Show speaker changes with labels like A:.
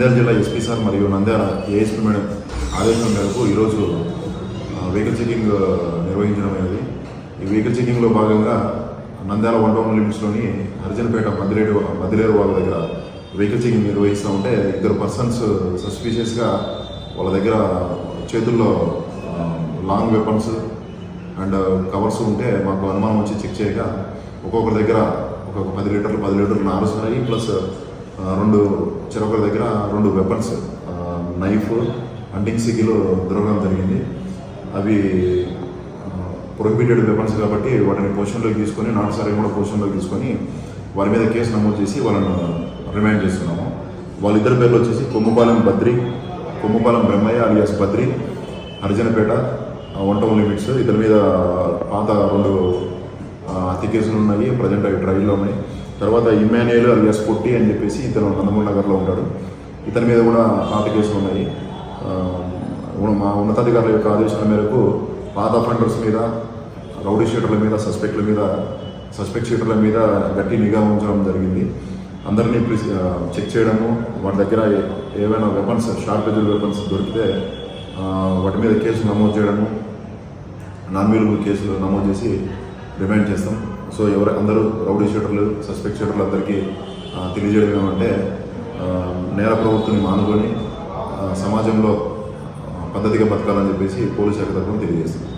A: నంద్యాల జిల్లా SP sir మరియు Nandyal ASP madam ఆదేశం మేరకు ఈరోజు వెహికల్ చెకింగ్ నిర్వహించడం అనేది. ఈ వెహికల్ చెకింగ్లో భాగంగా నంద్యాల వన్ టౌన్ లిమిట్స్లోని హరిజనపేట మద్దిరేడు మద్దిలేరు వాళ్ళ దగ్గర వెహికల్ చెకింగ్ నిర్వహిస్తూ ఉంటే ఇద్దరు పర్సన్స్ సస్పీషియస్గా వాళ్ళ దగ్గర చేతుల్లో లాంగ్ వెపన్స్ అండ్ కవర్స్ ఉంటే మాకు అనుమానం వచ్చి చెక్ చేయగా ఒక్కొక్కరి దగ్గర ఒక్కొక్క పది లీటర్లు పది లీటర్లు నారుస్తున్నాయి ప్లస్ రెండు చెరొకరి దగ్గర రెండు వెపన్స్ నైఫ్ హంటింగ్ సిగిలో దొరకడం జరిగింది. అవి ప్రొహిబిటెడ్ వెపన్స్ కాబట్టి వాటిని పొజిషన్లోకి తీసుకొని నాటు సారీ కూడా పొజిషన్లోకి తీసుకొని వారి మీద కేసు నమోదు చేసి వాళ్ళను రిమాండ్ చేస్తున్నాము. వాళ్ళిద్దరి పేర్లు వచ్చేసి Kommupalem Badri Kommupalem Brahmaiah alias Badri Harijanapeta one town limits ఇతని మీద పాత రెండు హత్య కేసులు ఉన్నాయి ప్రజెంట్ అవి ట్రైల్లో ఉన్నాయి. తర్వాత ఇమ్మాన్యుయల్ అలియాస్ పొట్టి అని చెప్పేసి ఇతను నందమూరి నగర్లో ఉంటాడు. ఇతని మీద కూడా పాత కేసులు ఉన్నాయి. మా ఉన్నతాధికారుల యొక్క ఆదేశాల మేరకు పాత ఫండర్స్ మీద రౌడీ షీటర్ల మీద సస్పెక్ట్ల మీద సస్పెక్ట్ షీటర్ల మీద గట్టి నిఘా ఉంచడం జరిగింది. అందరినీ చెక్ చేయడము వాటి దగ్గర ఏవైనా వెపన్స్ షార్ట్ ఎదురు వెపన్స్ దొరికితే వాటి మీద కేసు నమోదు చేయడము నాన్ కేసులు నమోదు చేసి రిమాండ్ చేస్తాం. సో ఎవరు అందరూ రౌడీ షూటర్లు సస్పెక్ట్ షూటర్లు అందరికీ తెలియజేయడం ఏమంటే నేర ప్రవృత్తిని మానుకొని సమాజంలో పద్ధతిగా బతకాలని చెప్పేసి పోలీస్ శాఖ తరఫున తెలియజేస్తుంది